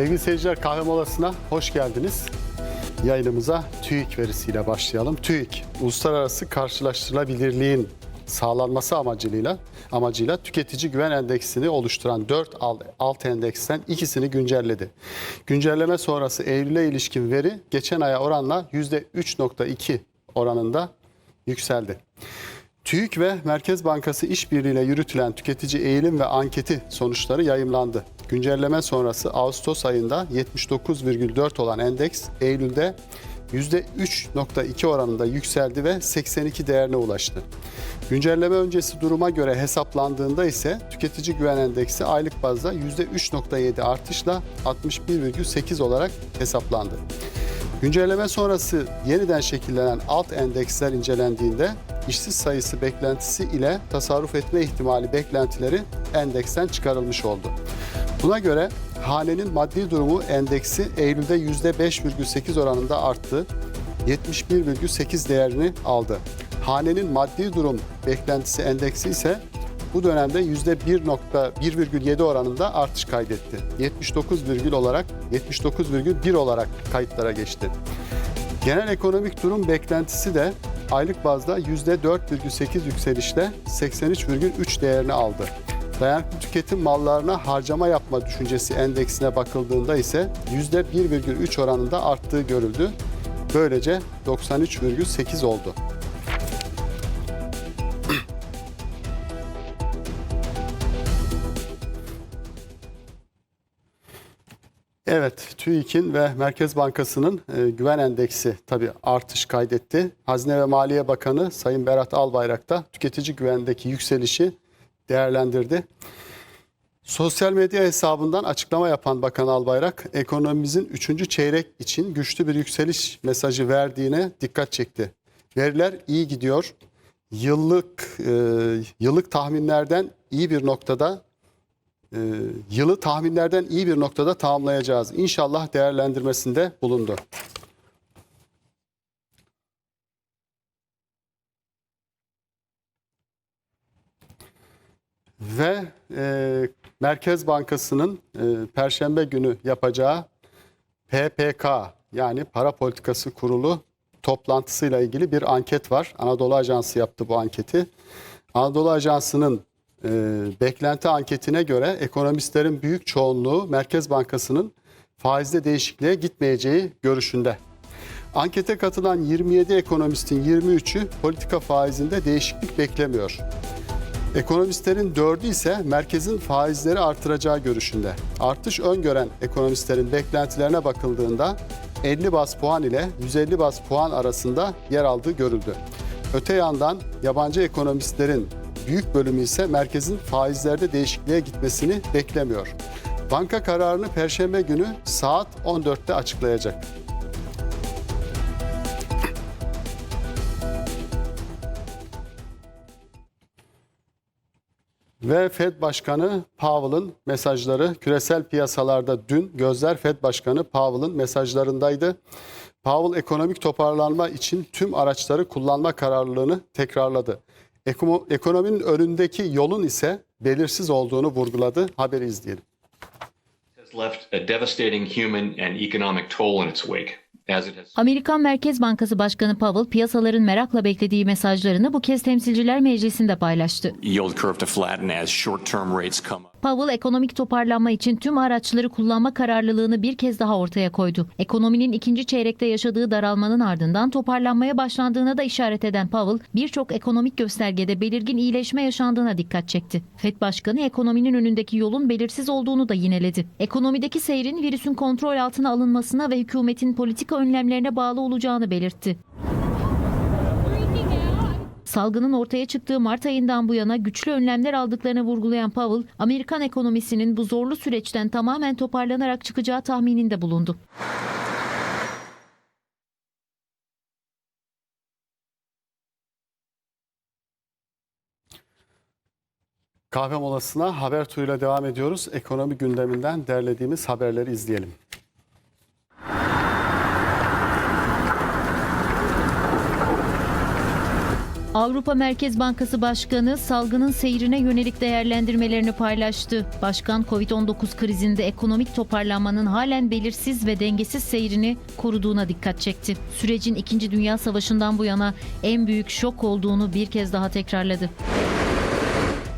Sevgili seyirciler kahve molasına hoş geldiniz. Yayınımıza TÜİK verisiyle başlayalım. TÜİK, uluslararası karşılaştırılabilirliğin sağlanması amacıyla amacıyla tüketici güven endeksini oluşturan 4 alt endeksten ikisini güncelledi. Güncelleme sonrası Eylül'e ilişkin veri geçen aya oranla %3.2 oranında yükseldi. TÜİK ve Merkez Bankası işbirliğiyle yürütülen tüketici eğilim ve anketi sonuçları yayımlandı. Güncelleme sonrası Ağustos ayında 79,4 olan endeks Eylül'de %3.2 oranında yükseldi ve 82 değerine ulaştı. Güncelleme öncesi duruma göre hesaplandığında ise tüketici güven endeksi aylık bazda %3.7 artışla 61,8 olarak hesaplandı. Güncelleme sonrası yeniden şekillenen alt endeksler incelendiğinde işsiz sayısı beklentisi ile tasarruf etme ihtimali beklentileri endeksten çıkarılmış oldu. Buna göre hanenin maddi durumu endeksi Eylül'de %5,8 oranında arttı. 71,8 değerini aldı. Hanenin maddi durum beklentisi endeksi ise bu dönemde %1.1,7 oranında artış kaydetti. 79 virgül olarak 79,1 olarak kayıtlara geçti. Genel ekonomik durum beklentisi de aylık bazda %4,8 yükselişle 83,3 değerini aldı. Dayanıklı tüketim mallarına harcama yapma düşüncesi endeksine bakıldığında ise %1,3 oranında arttığı görüldü. Böylece 93,8 oldu. Evet, TÜİK'in ve Merkez Bankası'nın e, güven endeksi tabii artış kaydetti. Hazine ve Maliye Bakanı Sayın Berat Albayrak da tüketici güvendeki yükselişi değerlendirdi. Sosyal medya hesabından açıklama yapan Bakan Albayrak, ekonomimizin 3. çeyrek için güçlü bir yükseliş mesajı verdiğine dikkat çekti. Veriler iyi gidiyor. Yıllık e, yıllık tahminlerden iyi bir noktada e, yılı tahminlerden iyi bir noktada tamamlayacağız. İnşallah değerlendirmesinde bulundu. Ve e, Merkez Bankası'nın e, Perşembe günü yapacağı PPK yani Para Politikası Kurulu toplantısıyla ilgili bir anket var. Anadolu Ajansı yaptı bu anketi. Anadolu Ajansı'nın e, beklenti anketine göre ekonomistlerin büyük çoğunluğu Merkez Bankası'nın faizde değişikliğe gitmeyeceği görüşünde. Ankete katılan 27 ekonomistin 23'ü politika faizinde değişiklik beklemiyor. Ekonomistlerin dördü ise merkezin faizleri artıracağı görüşünde. Artış öngören ekonomistlerin beklentilerine bakıldığında 50 bas puan ile 150 bas puan arasında yer aldığı görüldü. Öte yandan yabancı ekonomistlerin büyük bölümü ise merkezin faizlerde değişikliğe gitmesini beklemiyor. Banka kararını perşembe günü saat 14'te açıklayacak. Ve Fed Başkanı Powell'ın mesajları küresel piyasalarda dün gözler Fed Başkanı Powell'ın mesajlarındaydı. Powell ekonomik toparlanma için tüm araçları kullanma kararlılığını tekrarladı. Ekono- Ekonominin önündeki yolun ise belirsiz olduğunu vurguladı. Haberi izleyelim. left a devastating human and economic toll in its wake, Amerikan Merkez Bankası Başkanı Powell piyasaların merakla beklediği mesajlarını bu kez Temsilciler Meclisi'nde paylaştı. yield curve to flatten as short-term rates come up. Powell ekonomik toparlanma için tüm araçları kullanma kararlılığını bir kez daha ortaya koydu. Ekonominin ikinci çeyrekte yaşadığı daralmanın ardından toparlanmaya başlandığına da işaret eden Powell, birçok ekonomik göstergede belirgin iyileşme yaşandığına dikkat çekti. Fed Başkanı ekonominin önündeki yolun belirsiz olduğunu da yineledi. Ekonomideki seyrin virüsün kontrol altına alınmasına ve hükümetin politika önlemlerine bağlı olacağını belirtti. Salgının ortaya çıktığı Mart ayından bu yana güçlü önlemler aldıklarını vurgulayan Powell, Amerikan ekonomisinin bu zorlu süreçten tamamen toparlanarak çıkacağı tahmininde bulundu. Kahve molasına haber turuyla devam ediyoruz. Ekonomi gündeminden derlediğimiz haberleri izleyelim. Avrupa Merkez Bankası Başkanı salgının seyrine yönelik değerlendirmelerini paylaştı. Başkan Covid-19 krizinde ekonomik toparlanmanın halen belirsiz ve dengesiz seyrini koruduğuna dikkat çekti. Sürecin 2. Dünya Savaşı'ndan bu yana en büyük şok olduğunu bir kez daha tekrarladı.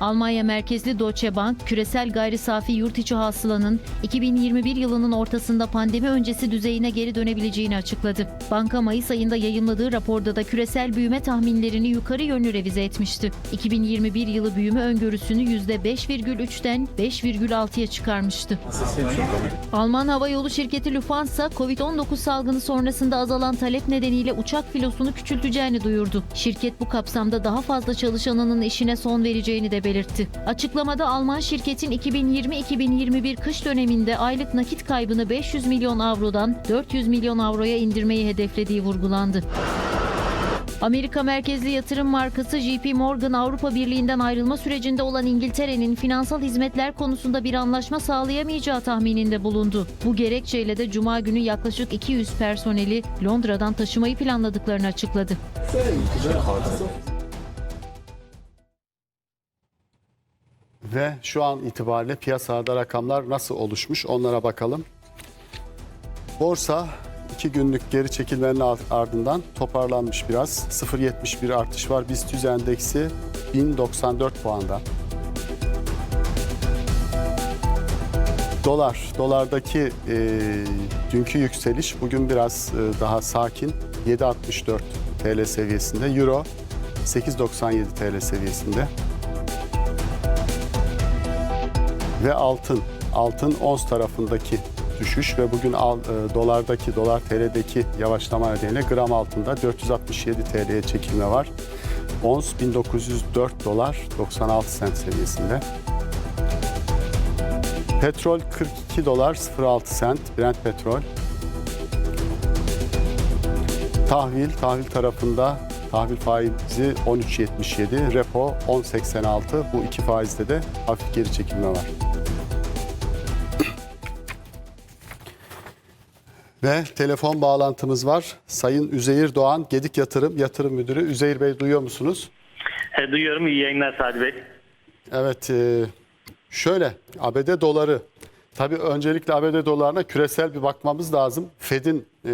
Almanya merkezli Deutsche Bank, küresel gayri safi yurt içi hasılanın 2021 yılının ortasında pandemi öncesi düzeyine geri dönebileceğini açıkladı. Banka Mayıs ayında yayımladığı raporda da küresel büyüme tahminlerini yukarı yönlü revize etmişti. 2021 yılı büyüme öngörüsünü %5,3'ten 5,6'ya çıkarmıştı. Alman havayolu şirketi Lufthansa, Covid-19 salgını sonrasında azalan talep nedeniyle uçak filosunu küçülteceğini duyurdu. Şirket bu kapsamda daha fazla çalışanının işine son vereceğini de belirtti. Açıklamada Alman şirketin 2020-2021 kış döneminde aylık nakit kaybını 500 milyon avrodan 400 milyon avroya indirmeyi hedeflediği vurgulandı. Amerika merkezli yatırım markası JP Morgan Avrupa Birliği'nden ayrılma sürecinde olan İngiltere'nin finansal hizmetler konusunda bir anlaşma sağlayamayacağı tahmininde bulundu. Bu gerekçeyle de Cuma günü yaklaşık 200 personeli Londra'dan taşımayı planladıklarını açıkladı. Ve şu an itibariyle piyasada rakamlar nasıl oluşmuş onlara bakalım. Borsa iki günlük geri çekilmenin ardından toparlanmış biraz. 0.71 artış var. BIST 100 endeksi 1094 puanda. Dolar, dolardaki e, dünkü yükseliş bugün biraz e, daha sakin. 7.64 TL seviyesinde. Euro 8.97 TL seviyesinde. Ve altın, altın ons tarafındaki düşüş ve bugün e, dolardaki, dolar TL'deki yavaşlama nedeniyle gram altında 467 TL'ye çekilme var. Ons 1904 dolar 96 sent seviyesinde. Petrol 42 dolar 06 sent Brent petrol. Tahvil, tahvil tarafında tahvil faizi 13.77, repo 10.86. Bu iki faizde de hafif geri çekilme var. Ve telefon bağlantımız var. Sayın Üzeyir Doğan, Gedik Yatırım Yatırım Müdürü. Üzeyir Bey duyuyor musunuz? E, duyuyorum. İyi yayınlar Sadi Bey. Evet, e, şöyle ABD doları. Tabii öncelikle ABD dolarına küresel bir bakmamız lazım. Fed'in e,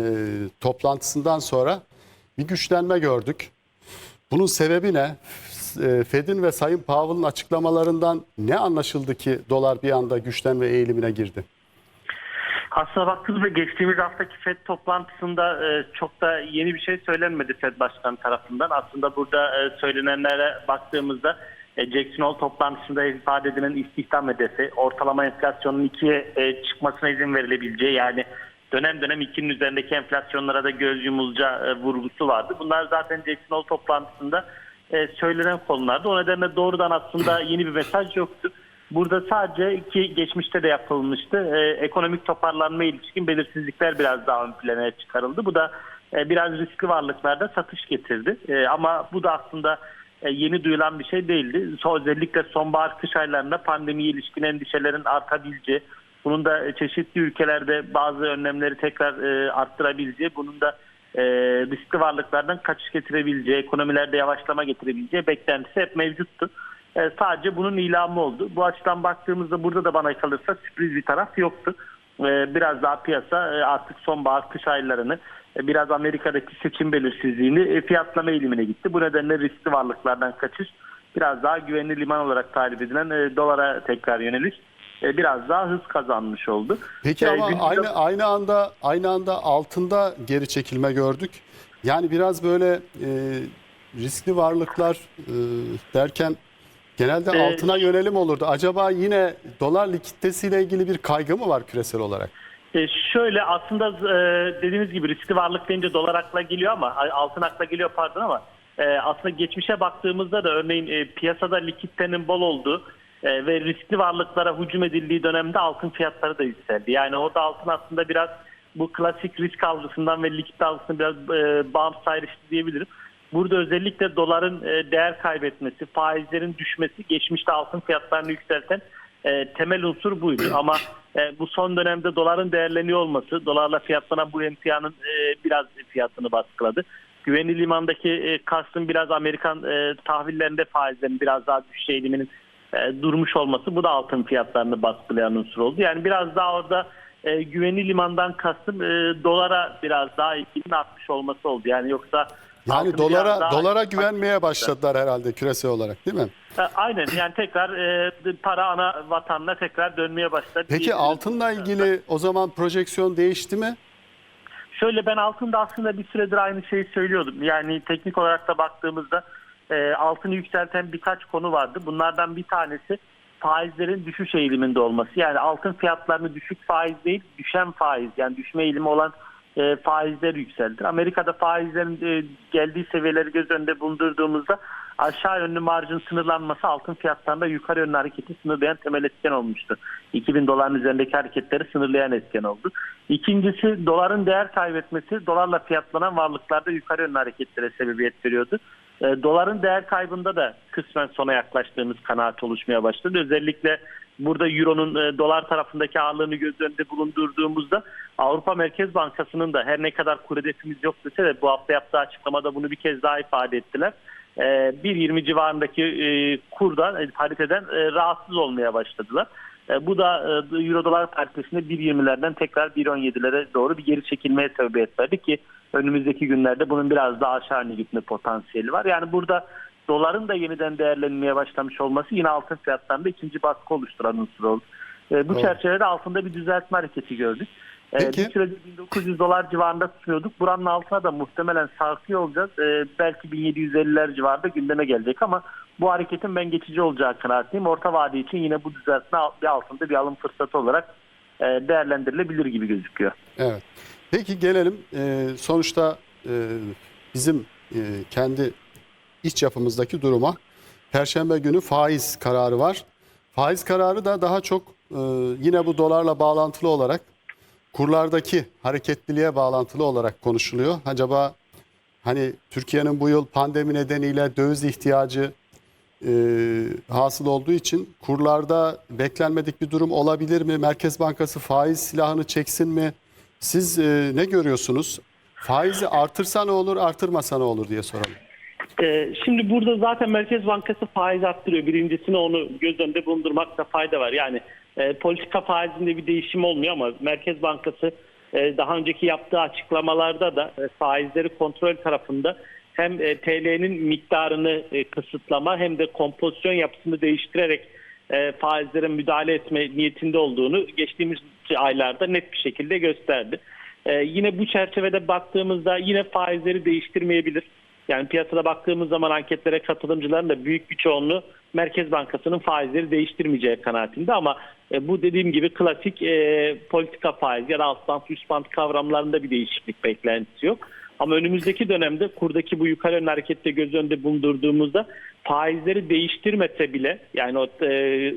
toplantısından sonra bir güçlenme gördük. Bunun sebebi ne? E, Fed'in ve Sayın Powell'ın açıklamalarından ne anlaşıldı ki dolar bir anda güçlenme eğilimine girdi? Aslına baktığımızda geçtiğimiz haftaki FED toplantısında e, çok da yeni bir şey söylenmedi FED Başkanı tarafından. Aslında burada e, söylenenlere baktığımızda e, Jackson Hole toplantısında ifade edilen istihdam hedefi, ortalama enflasyonun ikiye çıkmasına izin verilebileceği yani dönem dönem ikinin üzerindeki enflasyonlara da göz yumulacağı e, vurgusu vardı. Bunlar zaten Jackson Hole toplantısında söylenen konulardı. O nedenle doğrudan aslında yeni bir mesaj yoktu. Burada sadece ki geçmişte de yapılmıştı. E, ekonomik toparlanma ilişkin belirsizlikler biraz daha ön plana çıkarıldı. Bu da e, biraz riskli varlıklarda satış getirdi. E, ama bu da aslında e, yeni duyulan bir şey değildi. Özellikle sonbahar kış aylarında pandemiye ilişkin endişelerin artabileceği, bunun da çeşitli ülkelerde bazı önlemleri tekrar e, arttırabileceği, bunun da e, riskli varlıklardan kaçış getirebileceği, ekonomilerde yavaşlama getirebileceği beklentisi hep mevcuttu. E, sadece bunun ilamı oldu. Bu açıdan baktığımızda burada da bana kalırsa sürpriz bir taraf yoktu. E, biraz daha piyasa e, artık sonbahar kış aylarını e, biraz Amerika'daki seçim belirsizliğini e, fiyatlama eğilimine gitti. Bu nedenle riskli varlıklardan kaçış biraz daha güvenli liman olarak tarif edilen e, dolara tekrar yöneliş e, biraz daha hız kazanmış oldu. Peki E, ama günümüzde- aynı aynı anda aynı anda altında geri çekilme gördük. Yani biraz böyle e, riskli varlıklar e, derken genelde Ee, altına yönelim olurdu. Acaba yine dolar likiditesiyle ilgili bir kaygı mı var küresel olarak? E, şöyle aslında e, dediğiniz gibi riskli varlık deyince dolar akla geliyor ama altın akla geliyor pardon ama e, aslında geçmişe baktığımızda da örneğin e, piyasada likiditenin bol olduğu e, ve riskli varlıklara hücum edildiği dönemde altın fiyatları da yükseldi. Yani orada altın aslında biraz bu klasik risk algısından ve likit algısından biraz e, bağımsız ayrıştı diyebilirim. Burada özellikle doların e, değer kaybetmesi, faizlerin düşmesi geçmişte altın fiyatlarını yükselten e, temel unsur buydu. Ama e, bu son dönemde doların değerleniyor olması, dolarla fiyatlanan bu emtianın biraz fiyatını baskıladı. güvenli limandaki kastın biraz Amerikan tahvillerinde faizlerin biraz daha düşüş eğiliminin durmuş olması bu da altın fiyatlarını baskılayan unsur oldu. Yani biraz daha orada e, güvenli limandan kastım e, dolara biraz daha ilginin artmış olması oldu. Yani yoksa Yani dolara daha- dolara güvenmeye başladılar herhalde küresel olarak değil mi? E, Aynen yani tekrar e, para ana vatanına tekrar dönmeye başladı. Peki altınla ilgili o zaman projeksiyon değişti mi? Şöyle ben altında aslında bir süredir aynı şeyi söylüyordum. Yani teknik olarak da baktığımızda e, altını yükselten birkaç konu vardı. Bunlardan bir tanesi faizlerin düşüş eğiliminde olması. Yani altın fiyatlarını düşük faiz değil düşen faiz yani düşme eğilimi olan e, faizler yükseldi. Amerika'da faizlerin e, geldiği seviyeleri göz önünde bulundurduğumuzda aşağı yönlü marjın sınırlanması altın fiyatlarında yukarı yönlü hareketi sınırlayan temel etken olmuştu. 2000 doların üzerindeki hareketleri sınırlayan etken oldu. İkincisi doların değer kaybetmesi dolarla fiyatlanan varlıklarda yukarı yönlü hareketlere sebebiyet veriyordu. E, doların değer kaybında da kısmen sona yaklaştığımız kanaat oluşmaya başladı. Özellikle burada euronun e, dolar tarafındaki ağırlığını göz önünde bulundurduğumuzda Avrupa Merkez Bankası'nın da her ne kadar kur hedefimiz yok dese de bu hafta yaptığı açıklamada bunu bir kez daha ifade ettiler. E, 1.20 civarındaki e, kurdan, e, pariteden e, rahatsız olmaya başladılar. E, bu da e, Euro dolar paritesinde 1.20'lerden tekrar 1.17'lere doğru bir geri çekilmeye sebebiyet verdi ki önümüzdeki günlerde bunun biraz daha aşağı gitme potansiyeli var. Yani burada doların da yeniden değerlenmeye başlamış olması yine altın fiyatlarında ikinci baskı oluşturan unsur oldu. E, bu Doğru. çerçevede altında bir düzeltme hareketi gördük. E, Peki. bir süredir 1900 dolar civarında tutuyorduk. Buranın altına da muhtemelen sarkıyor olacağız. E, belki 1750'ler civarında gündeme gelecek ama bu hareketin ben geçici olacağı kanaatindeyim. Orta vade için yine bu düzeltme bir altında bir alım fırsatı olarak e, değerlendirilebilir gibi gözüküyor. Evet. Peki gelelim e, sonuçta e, bizim e, kendi iç yapımızdaki duruma. Perşembe günü faiz kararı var. Faiz kararı da daha çok e, yine bu dolarla bağlantılı olarak kurlardaki hareketliliğe bağlantılı olarak konuşuluyor. Acaba hani Türkiye'nin bu yıl pandemi nedeniyle döviz ihtiyacı e, hasıl olduğu için kurlarda beklenmedik bir durum olabilir mi? Merkez Bankası faiz silahını çeksin mi? Siz e, ne görüyorsunuz? Faizi artırsa ne olur, artırmasa ne olur diye soralım. Ee, Şimdi burada zaten Merkez Bankası faiz arttırıyor. Birincisini onu göz önünde bulundurmakta fayda var. Yani e, politika faizinde bir değişim olmuyor ama Merkez Bankası e, daha önceki yaptığı açıklamalarda da e, faizleri kontrol tarafında hem TL'nin miktarını kısıtlama hem de kompozisyon yapısını değiştirerek faizlere müdahale etme niyetinde olduğunu geçtiğimiz aylarda net bir şekilde gösterdi. Yine bu çerçevede baktığımızda yine faizleri değiştirmeyebilir. Yani piyasada baktığımız zaman anketlere katılımcıların da büyük bir çoğunluğu Merkez Bankası'nın faizleri değiştirmeyeceği kanaatinde ama e, bu dediğim gibi klasik e, politika faiz ya da alt band üst band kavramlarında bir değişiklik beklentisi yok. Ama önümüzdeki dönemde kurdaki bu yukarı yönlü harekette göz önünde bulundurduğumuzda faizleri değiştirmese bile yani o e,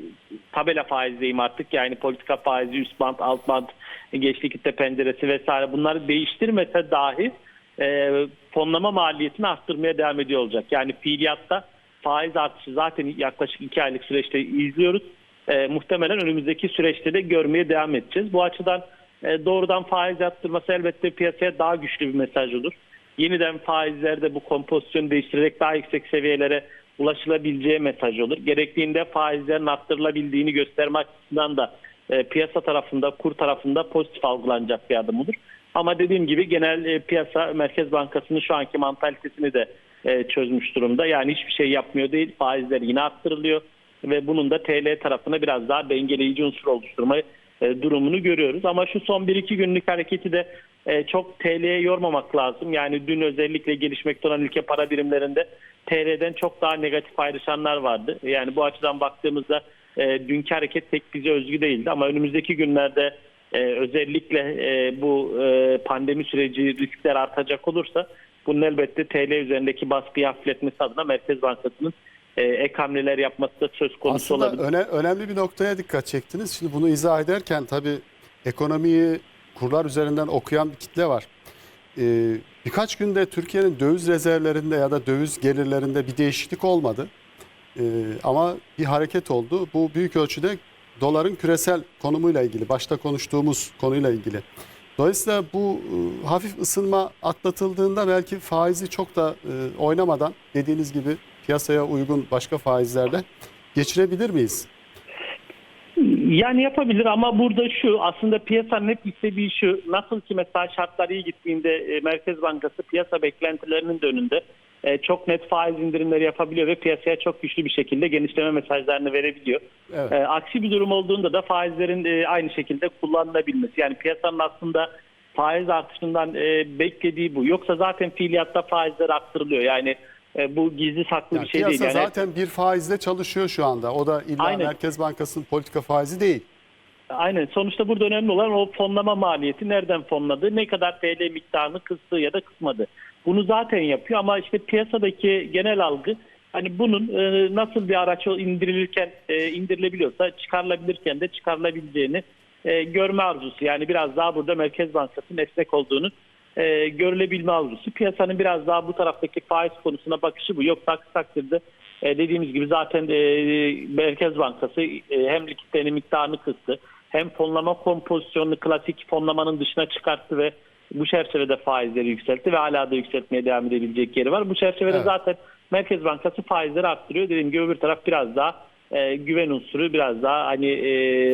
tabela faizdeyim artık yani politika faizi üst band alt band geçti kitle penceresi vesaire bunları değiştirmese dahi e, fonlama maliyetini arttırmaya devam ediyor olacak. Yani fiiliyatta faiz artışı zaten yaklaşık iki aylık süreçte izliyoruz. E, muhtemelen önümüzdeki süreçte de görmeye devam edeceğiz. Bu açıdan e, doğrudan faiz arttırması elbette piyasaya daha güçlü bir mesaj olur. Yeniden faizlerde bu kompozisyonu değiştirerek daha yüksek seviyelere ulaşılabileceği mesaj olur. Gerektiğinde faizlerin arttırılabildiğini gösterme açısından da e, piyasa tarafında, kur tarafında pozitif algılanacak bir adım olur. Ama dediğim gibi genel e, piyasa Merkez Bankası'nın şu anki mantalitesini de e, çözmüş durumda. Yani hiçbir şey yapmıyor değil, faizler yine arttırılıyor ve bunun da TL tarafına biraz daha dengeleyici unsur oluşturma e, durumunu görüyoruz. Ama şu son 1-2 günlük hareketi de çok TL'ye yormamak lazım. Yani dün özellikle gelişmekte olan ülke para birimlerinde TL'den çok daha negatif ayrışanlar vardı. Yani bu açıdan baktığımızda dünkü hareket tek bize özgü değildi ama önümüzdeki günlerde e, özellikle e, bu e, pandemi süreci riskler artacak olursa bunun elbette TL üzerindeki baskıyı hafifletmesi adına Merkez Bankası'nın e, ek hamleler yapması da söz konusu Aslında olabilir. öne, önemli bir noktaya dikkat çektiniz. Şimdi bunu izah ederken tabii ekonomiyi kurlar üzerinden okuyan bir kitle var. Ee, birkaç günde Türkiye'nin döviz rezervlerinde ya da döviz gelirlerinde bir değişiklik olmadı. Ee, ama bir hareket oldu. Bu büyük ölçüde doların küresel konumuyla ilgili, başta konuştuğumuz konuyla ilgili. Dolayısıyla bu e, hafif ısınma atlatıldığında belki faizi çok da e, oynamadan dediğiniz gibi piyasaya uygun başka faizlerle geçirebilir miyiz? Yani yapabilir ama burada şu aslında piyasanın hep istediği şu nasıl ki mesela şartlar iyi gittiğinde e, Merkez Bankası piyasa beklentilerinin de önünde e, çok net faiz indirimleri yapabiliyor ve piyasaya çok güçlü bir şekilde genişleme mesajlarını verebiliyor. Evet. E, aksi bir durum olduğunda da faizlerin e, aynı şekilde kullanılabilmesi yani piyasanın aslında faiz artışından e, beklediği bu. Yoksa zaten fiiliyatta faizler arttırılıyor yani e, bu gizli saklı Yani bir şey değil. Yani zaten bir faizle çalışıyor şu anda. O da illa Aynen. Merkez Bankası'nın politika faizi değil. Aynen. Sonuçta burada önemli olan o fonlama maliyeti nereden fonladı, ne kadar TL miktarını kıstı ya da kısmadı. Bunu zaten yapıyor ama işte piyasadaki genel algı hani bunun e, nasıl bir araç indirilirken e, indirilebiliyorsa çıkarılabilirken de çıkarılabileceğini e, görme arzusu. Yani biraz daha burada Merkez Bankası'nın esnek olduğunu e, görülebilme arzusu. Piyasanın biraz daha bu taraftaki faiz konusuna bakışı bu. Yoksa aksi takdirde e, dediğimiz gibi zaten e, Merkez Bankası e, hem likitlerin miktarını kıstı hem fonlama kompozisyonunu klasik fonlamanın dışına çıkarttı ve bu çerçevede faizleri yükseltti ve hala da yükseltmeye devam edebilecek yeri var. Bu çerçevede Evet. zaten Merkez Bankası faizleri arttırıyor. Dediğim gibi öbür taraf biraz daha e, güven unsuru, biraz daha hani e,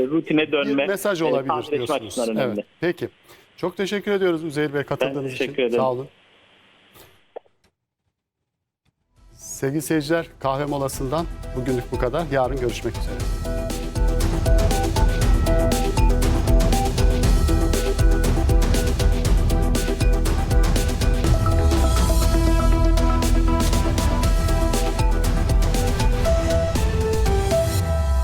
rutine dönme. Bir mesaj e, olabilir diyorsunuz. önemli. Evet. Peki. Çok teşekkür ediyoruz Üzeyir Bey katıldığınız için. teşekkür ederim. Sağ olun. Sevgili seyirciler kahve molasından bugünlük bu kadar. Yarın görüşmek üzere.